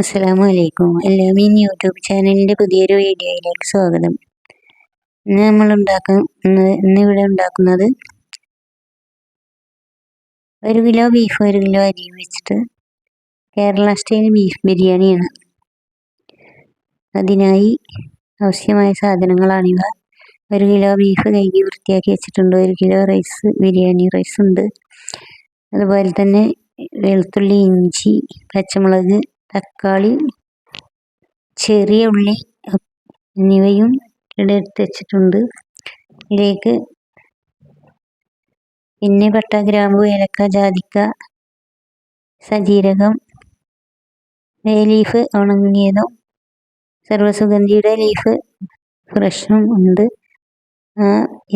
അസ്സലാമു അലൈക്കും എല്ലാമീൻ യൂട്യൂബ് ചാനലിന്റെ പുതിയൊരു വീഡിയോയിലേക്ക് സ്വാഗതം. ഇന്ന് നമ്മൾ ഉണ്ടാക്കുന്ന ഇന്ന് ഇവിടെ ഉണ്ടാക്കുന്നത് ഒരു കിലോ ബീഫ് ഒരു കിലോ അരി വെച്ചിട്ട് കേരള സ്റ്റൈൽ ബീഫ് ബിരിയാണിയാണ്. അതിനായി ആവശ്യമായ സാധനങ്ങളാണിവ ഒരു കിലോ ബീഫ് കഴുകി വൃത്തിയാക്കി വെച്ചിട്ടുണ്ട്. ഒരു കിലോ റൈസ് ബിരിയാണി റൈസ് ഉണ്ട്. അതുപോലെ തന്നെ വെളുത്തുള്ളി ഇഞ്ചി പച്ചമുളക് തക്കാളി ചെറിയ ഉള്ളി എന്നിവയും എടുത്ത് വെച്ചിട്ടുണ്ട്. ഇതിലേക്ക് പിന്നെ പട്ട ഗ്രാമ്പു ഏലക്ക ജാതിക്ക സജീരകം ലീഫ് ഉണങ്ങിയതും സർവസുഗന്ധിയുടെ ലീഫ് ഫ്രഷും ഉണ്ട്.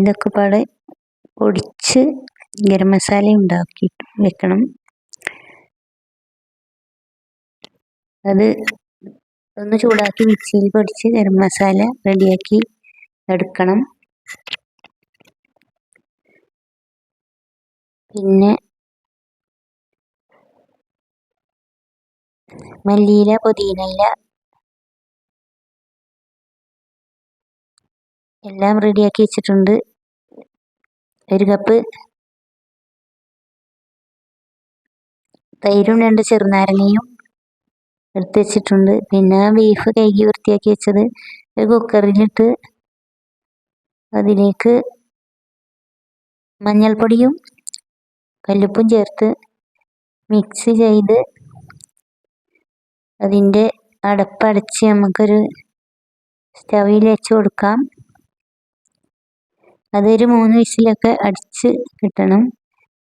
ഇതൊക്കെ പാടെ പൊടിച്ച് ഗരം മസാല ഉണ്ടാക്കി വെക്കണം. അത് ഒന്ന് ചൂടാക്കി മിക്സിയിൽ പൊടിച്ച് ഗരം മസാല റെഡിയാക്കി എടുക്കണം. പിന്നെ മല്ലിയില പുതിനയില എല്ലാം റെഡിയാക്കി വെച്ചിട്ടുണ്ട്. ഒരു കപ്പ് തൈരും രണ്ട് ചെറുനാരങ്ങയും എടുത്ത് വെച്ചിട്ടുണ്ട് പിന്നെ ബീഫ് കഴുകി വൃത്തിയാക്കി വെച്ചത് ഒരു കുക്കറിലിട്ട് അതിലേക്ക് മഞ്ഞൾപ്പൊടിയും കല്ലുപ്പും ചേർത്ത് മിക്സ് ചെയ്ത് അതിന്റെ അടപ്പടച്ച് നമുക്കൊരു സ്റ്റവിൽ വെച്ച് കൊടുക്കാം. അതൊരു മൂന്ന് വിസിലൊക്കെ അടിച്ച് കിട്ടണം.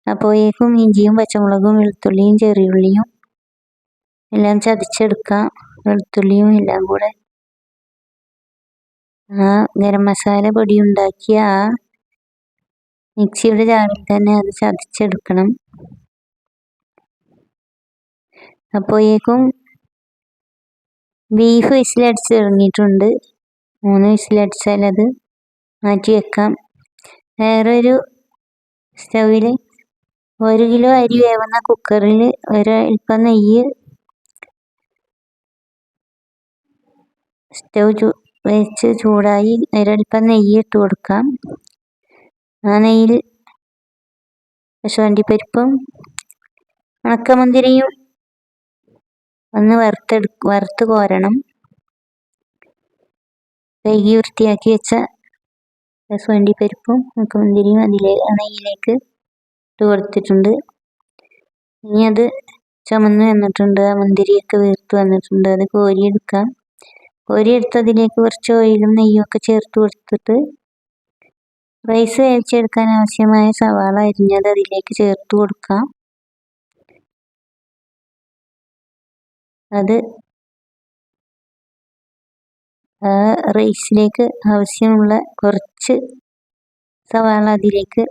അപ്പോഴേക്കും ഇഞ്ചിയും പച്ചമുളകും വെളുത്തുള്ളിയും ചെറിയുള്ളിയും എല്ലാം ചതച്ചെടുക്കാം. വെളുത്തുള്ളിയും എല്ലാം കൂടെ. ആ ഗരം മസാല പൊടി ഉണ്ടാക്കിയ ആ മിക്സിയുടെ ജാറിൽ തന്നെ അത് ചതച്ചെടുക്കണം. അപ്പോഴേക്കും ബീഫ് വിസിലടിച്ച് ഇറങ്ങിയിട്ടുണ്ട് മൂന്ന് വിസിലടിച്ചാൽ അത് മാറ്റി വെക്കാം. വേറൊരു സ്റ്റൗവിൽ ഒരു കിലോ അരി വേവുന്ന കുക്കറിൽ ഒരൽപ്പം നെയ്യ് സ്റ്റൗ ചൂ വെച്ച് ചൂടായി ഒരൽപ്പം നെയ്യ് ഇട്ട് കൊടുക്കാം. ആ നെയ്യിൽ കശുവണ്ടിപ്പരിപ്പും ഉണക്കമുന്തിരിയും ഒന്ന് വറുത്തെടു വറുത്ത് കോരണം. കഴുകി വൃത്തിയാക്കി വെച്ച കശുവണ്ടിപ്പരിപ്പും ഉണക്കമുന്തിരിയും അതിലെ നെയ്യിലേക്ക് ഇട്ട് കൊടുത്തിട്ടുണ്ട്. ഇനി അത് ചുമന്ന് വന്നിട്ടുണ്ട്. ആ മുന്തിരിയൊക്കെ വീർത്ത് വന്നിട്ടുണ്ട്. അത് കോരിയെടുക്കാം. കോരിയെടുത്തതിലേക്ക് കുറച്ച് ഓയിലും നെയ്യും ഒക്കെ ചേർത്ത് കൊടുത്തിട്ട് റൈസ് വേവിച്ചെടുക്കാൻ ആവശ്യമായ സവാള അരിഞ്ഞത് അതിലേക്ക് ചേർത്ത് കൊടുക്കാം. അത് റൈസിലേക്ക് ആവശ്യമുള്ള കുറച്ച് സവാള അതിലേക്ക്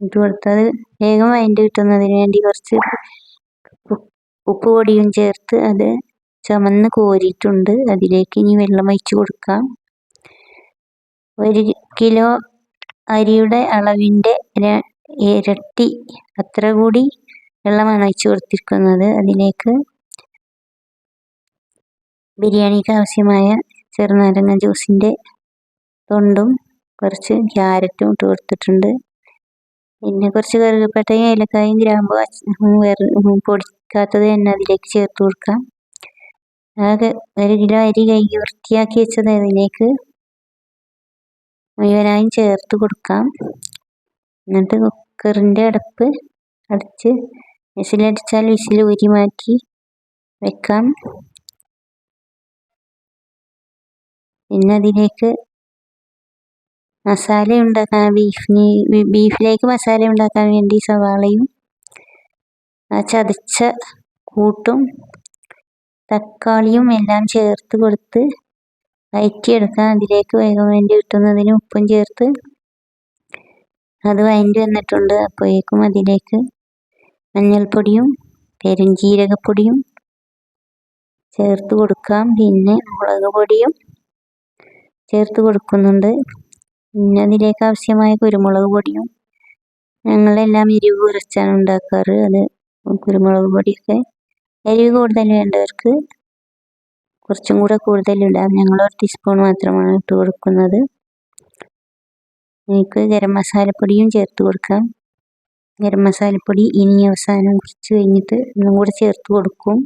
ഇട്ട് കൊടുത്തത് വേഗം വഴണ്ട് കിട്ടുന്നതിന് വേണ്ടി കുറച്ച് ഉപ്പ് പൊടിയും ചേർത്ത് അത് ചുമന്ന് കോരിയിട്ടുണ്ട്. അതിലേക്ക് ഇനി വെള്ളം ഒഴിച്ച് കൊടുക്കാം. ഒരു കിലോ അരിയുടെ അളവിന്റെ ഇരട്ടി അത്ര കൂടി വെള്ളമാണ് ഒഴിച്ച് കൊടുത്തിരിക്കുന്നത്. അതിലേക്ക് ബിരിയാണിക്ക് ആവശ്യമായ ചെറുനാരങ്ങ ജ്യൂസിന്റെ തൊണ്ടും കുറച്ച് ക്യാരറ്റും ഇട്ട് കൊടുത്തിട്ടുണ്ട്. പിന്നെ കുറച്ച് കറുകപ്പട്ടയും ഏലക്കായും ഗ്രാമ്പു പൊടിക്കാത്തത് തന്നെ അതിലേക്ക് ചേർത്ത് കൊടുക്കാം. ആകെ ഒരു കിലോ അരി കഴുകി വൃത്തിയാക്കി വെച്ചത് അതിലേക്ക് മുഴുവനായും ചേർത്ത് കൊടുക്കാം. എന്നിട്ട് കുക്കറിന്റെ അടപ്പ് അടച്ച് വിസിലടിച്ചാൽ വിസിൽ ഊരി മാറ്റി വെക്കാം. പിന്നെ അതിലേക്ക് മസാല ഉണ്ടാക്കാൻ ബീഫിന് ബീഫിലേക്ക് മസാല ഉണ്ടാക്കാൻ വേണ്ടി സവാളയും ആ ചതച്ച കൂട്ടും തക്കാളിയും എല്ലാം ചേർത്ത് കൊടുത്ത് വയറ്റിയെടുക്കാം അതിലേക്ക് വേഗം വേണ്ടി കിട്ടുന്നതിന് ഉപ്പും ചേർത്ത് അത് വഴറ്റി വന്നിട്ടുണ്ട്. അപ്പോഴേക്കും അതിലേക്ക് മഞ്ഞൾപ്പൊടിയും പെരുംജീരകപ്പൊടിയും ചേർത്ത് കൊടുക്കാം. പിന്നെ മുളക് പൊടിയും ചേർത്ത് കൊടുക്കുന്നുണ്ട്. പിന്നെ അതിലേക്ക് ആവശ്യമായ കുരുമുളക് പൊടിയും ഞങ്ങളെല്ലാം എരിവ് കുറച്ചാണ് ഉണ്ടാക്കാറ്. അത് കുരുമുളക് പൊടിയൊക്കെ എരിവ് കൂടുതൽ വേണ്ടവർക്ക് കുറച്ചും കൂടെ ഞങ്ങൾ ഒരു ടീസ്പൂൺ മാത്രമാണ് ഇട്ട് കൊടുക്കുന്നത്. നിങ്ങൾക്ക് ഗരം മസാലപ്പൊടിയും ചേർത്ത് കൊടുക്കാം. ഗരം മസാലപ്പൊടി ഇനി അവസാനം കുറച്ച് കഴിഞ്ഞിട്ട് ഒന്നും കൂടെ ചേർത്ത് കൊടുക്കും.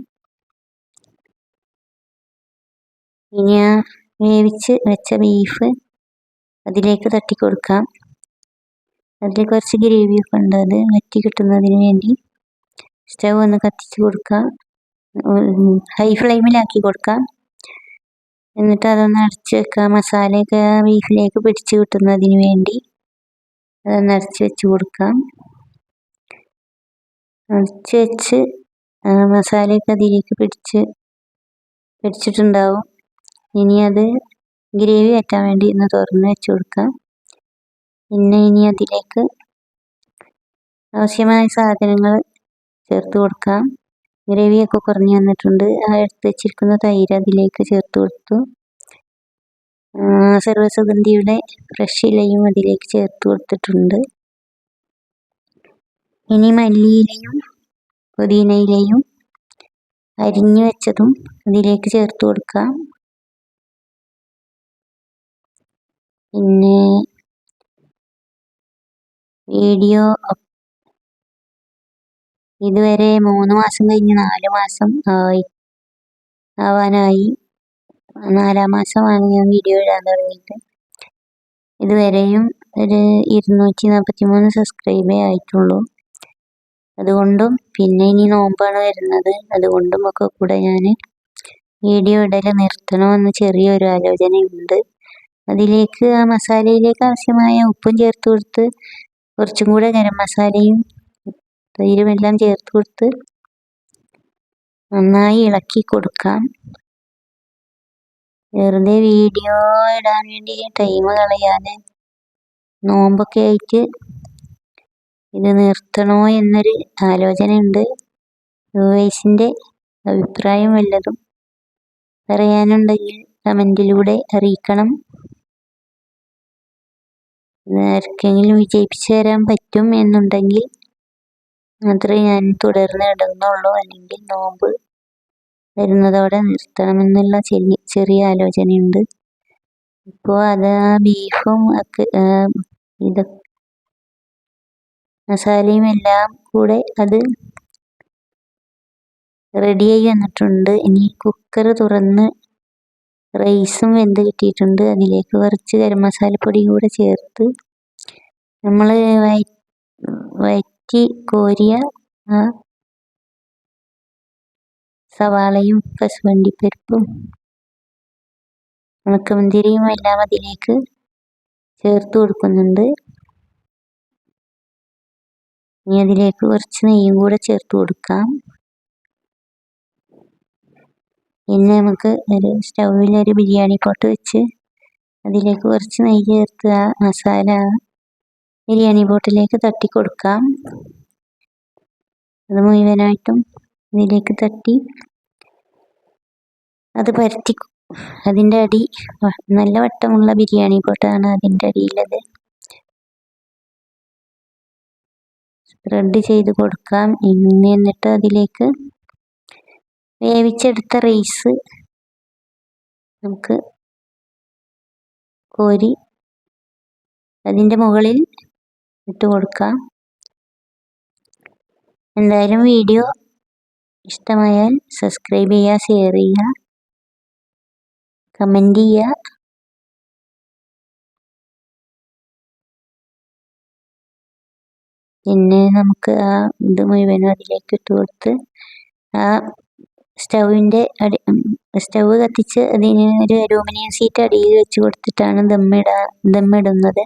ഇനി ആ വേവിച്ച് വെച്ച ബീഫ് അതിലേക്ക് തട്ടി കൊടുക്കാം. അതിൽ കുറച്ച് ഗ്രേവിയൊക്കെ ഉണ്ട്. അത് വറ്റി കിട്ടുന്നതിന് വേണ്ടി സ്റ്റവ് ഒന്ന് കത്തിച്ച് കൊടുക്കാം. ഹൈ ഫ്ലെയിമിലാക്കി കൊടുക്കാം. എന്നിട്ട് അതൊന്ന് അടച്ച് വെക്കാം. മസാലയൊക്കെ ബീഫിലേക്ക് പിടിച്ച് കിട്ടുന്നതിന് വേണ്ടി അതൊന്ന് അടച്ച് വെച്ച് കൊടുക്കാം. അടച്ച് വെച്ച് മസാലയൊക്കെ അതിലേക്ക് പിടിച്ച് പിടിച്ചിട്ടുണ്ടാവും. ഇനി അത് ഗ്രേവി വറ്റാൻ വേണ്ടി ഒന്ന് തുറന്ന് വെച്ച് കൊടുക്കാം. പിന്നെ ഇനി അതിലേക്ക് ആവശ്യമായ സാധനങ്ങൾ ചേർത്ത് കൊടുക്കാം. ഗ്രേവിയൊക്കെ കുറഞ്ഞു വന്നിട്ടുണ്ട്. ആ എടുത്ത് വെച്ചിരിക്കുന്ന തൈര് അതിലേക്ക് ചേർത്ത് കൊടുത്തു. സർവസുഗന്ധിയുടെ ഫ്രഷ് ഇലയും അതിലേക്ക് ചേർത്ത് കൊടുത്തിട്ടുണ്ട്. ഇനി മല്ലിയിലയും പുതിനയിലയും അരിഞ്ഞു വെച്ചതും അതിലേക്ക് ചേർത്ത് കൊടുക്കാം. പിന്നെ വീഡിയോ ഇതുവരെ മൂന്ന് മാസം കഴിഞ്ഞ് നാല് മാസം ആയി ആവാനായി. നാലാം മാസമാണ് ഞാൻ വീഡിയോ ഇടാൻ തുടങ്ങിയിട്ട്. ഇതുവരെയും ഒരു ഇരുന്നൂറ്റി നാൽപ്പത്തി മൂന്ന് സബ്സ്ക്രൈബേ ആയിട്ടുള്ളൂ. അതുകൊണ്ടും പിന്നെ ഇനി നോമ്പാണ് വരുന്നത്. അതുകൊണ്ടും ഒക്കെ കൂടെ ഞാൻ വീഡിയോ ഇടൽ നിർത്തണമെന്ന് ചെറിയൊരു ആലോചനയുണ്ട്. അതിലേക്ക് ആ മസാലയിലേക്ക് ആവശ്യമായ ഉപ്പും ചേർത്ത് കൊടുത്ത് കുറച്ചും കൂടെ ഗരം മസാലയും തൈരുമെല്ലാം ചേർത്ത് കൊടുത്ത് നന്നായി ഇളക്കി കൊടുക്കാം. വെറുതെ വീഡിയോ ഇടാൻ വേണ്ടി ടൈം കളയാതെ നോമ്പൊക്കെ ആയിട്ട് ഇത് നിർത്തണോ എന്നൊരു ആലോചനയുണ്ട്. വ്യൂവേഴ്സിന്റെ അഭിപ്രായം വല്ലതും പറയാനുണ്ടെങ്കിൽ കമന്റിലൂടെ അറിയിക്കണം. ആർക്കെങ്കിലും വിജയിപ്പിച്ചു തരാൻ പറ്റും എന്നുണ്ടെങ്കിൽ മാത്രമേ ഞാൻ തുടർന്ന് ഇടുന്നുള്ളൂ അല്ലെങ്കിൽ നോമ്പ് വരുന്നതോടെ നിർത്തണമെന്നുള്ള ചെറിയ ചെറിയ ആലോചനയുണ്ട്. ഇപ്പോൾ അത് ആ ബീഫും ഒക്കെ ഇത് മസാലയും എല്ലാം കൂടെ അത് റെഡിയായി വന്നിട്ടുണ്ട്. ഇനി കുക്കർ തുറന്ന് റൈസും വെന്ത് കിട്ടിയിട്ടുണ്ട്. അതിലേക്ക് കുറച്ച് ഗരം മസാലപ്പൊടിയും കൂടെ ചേർത്ത് നമ്മൾ വയറ്റി കോരിയ ആ സവാളയും കശുവണ്ടിപ്പരിപ്പും ഉണക്കമുന്തിരിയും എല്ലാം അതിലേക്ക് ചേർത്ത് കൊടുക്കുന്നുണ്ട്. ഇനി അതിലേക്ക് കുറച്ച് നെയ്യും കൂടെ ചേർത്ത് കൊടുക്കാം. പിന്നെ നമുക്ക് ഒരു സ്റ്റൗവിൽ ഒരു ബിരിയാണി പോട്ട് വെച്ച് അതിലേക്ക് കുറച്ച് നെയ്യ് ചേർത്ത് ആ മസാല ബിരിയാണി ബോട്ടിലേക്ക് തട്ടി കൊടുക്കാം അത് മുഴുവനായിട്ടും ഇതിലേക്ക് തട്ടി. അത് പരത്തി അതിന്റെ അടി നല്ല വട്ടമുള്ള ബിരിയാണി ബോട്ടാണ് അതിന്റെ അടിയിലത്. സ്പ്രെഡ് ചെയ്ത് കൊടുക്കാം. എന്നിട്ട് അതിലേക്ക് വേവിച്ചെടുത്ത റൈസ് നമുക്ക് കോരി അതിന്റെ മുകളിൽ ഇട്ട് കൊടുക്കാം. എന്തായാലും വീഡിയോ ഇഷ്ടമായാൽ സബ്സ്ക്രൈബ് ചെയ്യുക ഷെയർ ചെയ്യുക കമന്റ് ചെയ്യുക. പിന്നെ നമുക്ക് ആ ഇത് മുഴുവനും അതിലേക്ക് ഇട്ട് കൊടുത്ത് ആ സ്റ്റൗവിന്റെ അടി സ്റ്റൗവ് കത്തിച്ച് അതിന് ഒരു അലൂമിനിയം സീറ്റ് അടിയിൽ വെച്ച് കൊടുത്തിട്ടാണ് ദമ്മിടാ ദമ്മിടുന്നത്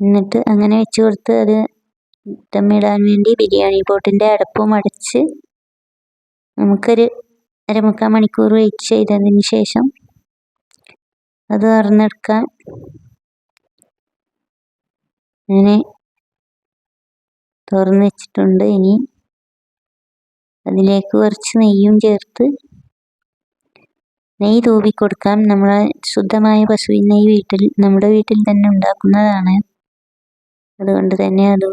എന്നിട്ട് അങ്ങനെ വെച്ച് കൊടുത്ത് അത് ദമ്മിടാൻ വേണ്ടി ബിരിയാണി പോട്ടിന്റെ അടപ്പും അടച്ച് നമുക്കൊരു അരമുക്കാൽ മണിക്കൂർ വെയിറ്റ് ചെയ്തതിന് ശേഷം അത് തുറന്നെടുക്കാം അങ്ങനെ തുറന്ന് വെച്ചിട്ടുണ്ട്. ഇനി അതിലേക്ക് കുറച്ച് നെയ്യും ചേർത്ത് നെയ്യ് തൂവി കൊടുക്കാം ശുദ്ധമായ പശുവിൻ നെയ്യ് വീട്ടിൽ നമ്മുടെ വീട്ടിൽ തന്നെ ഉണ്ടാക്കുന്നതാണ്. അതുകൊണ്ട് തന്നെ അത്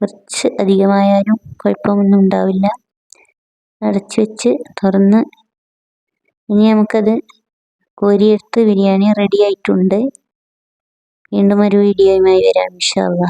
കുറച്ച് അധികമായാലും കുഴപ്പമൊന്നും ഉണ്ടാവില്ല. അടച്ചു വെച്ച് തുറന്ന് ഇനി നമുക്കത് കോരിയെടുത്ത് ബിരിയാണി റെഡി ആയിട്ടുണ്ട്. വീണ്ടും ഒരു വീഡിയോയുമായി വരാം ഇൻഷാ അല്ലാ